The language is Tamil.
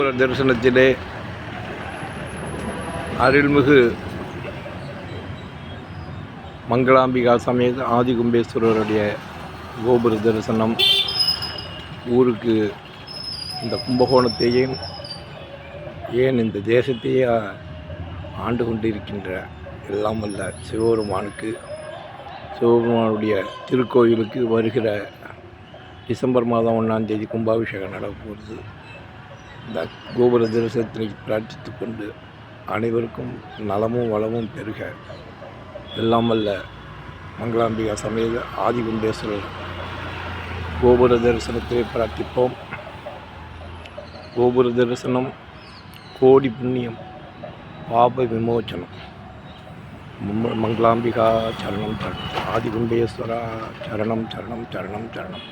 தரிசனத்திலே அருள்மிகு மங்களாம்பிகா சமேத ஆதிகும்பேஸ்வரருடைய கோபுர தரிசனம். ஊருக்கு இந்த கும்பகோணத்தையும் ஏன் இந்த தேசத்தையே ஆண்டு கொண்டிருக்கின்ற எல்லாம் அல்ல சிவபெருமானுக்கு சிவபெருமானுடைய திருக்கோயிலுக்கு வருகிற டிசம்பர் மாதம் ஒன்றாம் தேதி கும்பாபிஷேகம் போகிறது இந்த கோபுர தரிசனத்தை பிரார்த்தித்து கொண்டு அனைவருக்கும் நலமும் வளமும் பெருக. எல்லாம் வல்ல மங்களாம்பிகா சமேத ஆதிகுண்டேஸ்வரர். கோபுர தரிசனத்தை பிரார்த்திப்போம். கோபுர தரிசனம் கோடி புண்ணியம் பாப விமோச்சனம். மங்களாம்பிகா சரணம் சரணம் ஆதிகுண்டேஸ்வரா சரணம் சரணம் சரணம் சரணம்.